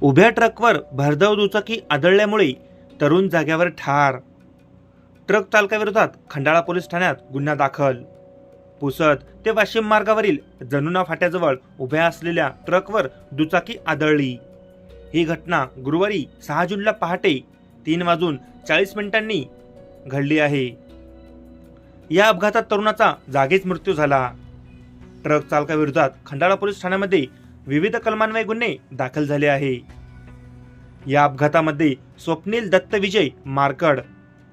उभ्या ट्रकवर भरधाव दुचाकी आदळल्यामुळे तरुण जाग्यावर ठार. ट्रक चालकाविरोधात खंडाळा पोलीस ठाण्यात गुन्हा दाखल. पुसद ते वाशिम मार्गावरील जनुना फाट्याजवळ उभ्या असलेल्या ट्रकवर दुचाकी आदळली. ही घटना गुरुवारी सहा जूनला पहाटे तीन वाजून चाळीस मिनिटांनी घडली आहे. या अपघातात तरुणाचा जागीच मृत्यू झाला. ट्रक चालकाविरोधात खंडाळा पोलीस ठाण्यामध्ये विविध कलमान्वये गुन्हे दाखल झाले आहे. या अपघातामध्ये स्वप्नील दत्त विजय मारकड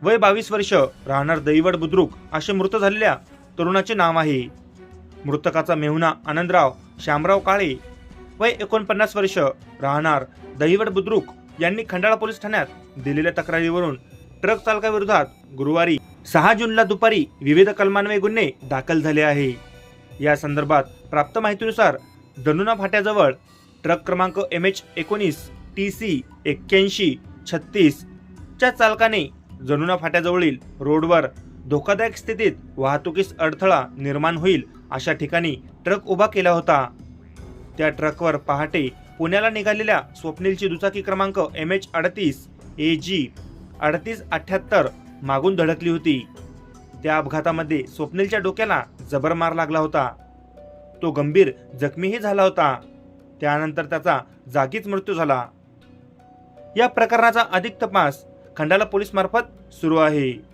वय बावीस वर्ष राहणार दैवड बुद्रुक असे मृत झालेल्या तरुणाचे नाव आहे. मृतकाचा मेहुना आनंदराव श्यामराव काळे वय एकोणपन्नास वर्ष राहणार दहिवड बुद्रुक यांनी खंडाळा पोलीस ठाण्यात दिलेल्या तक्रारीवरून ट्रक चालकाविरोधात गुरुवारी सहा जूनला दुपारी विविध कलमान्वये गुन्हे दाखल झाले आहे. या संदर्भात प्राप्त माहितीनुसार जनुना फाट्याजवळ ट्रक क्रमांक एम एच एकोणीस टी सी एक्क्याऐंशी छत्तीस च्या चालकाने जनुना फाट्याजवळील रोडवर धोकादायक स्थितीत वाहतुकीस अडथळा निर्माण होईल अशा ठिकाणी ट्रक उभा केला होता. त्या ट्रकवर पहाटे पुण्याला निघालेल्या स्वप्नीलची दुचाकी क्रमांक एम एच अडतीस ए जी अडतीस अठ्ठ्याहत्तर मागून धडकली होती. त्या अपघातामध्ये स्वप्नीलच्या डोक्याला जबर मार लागला होता. तो गंभीर जखमीही झाला होता. त्यानंतर त्याचा जागीच मृत्यू झाला. या प्रकरणाचा अधिक तपास खंडाला पोलीस मार्फत सुरू आहे.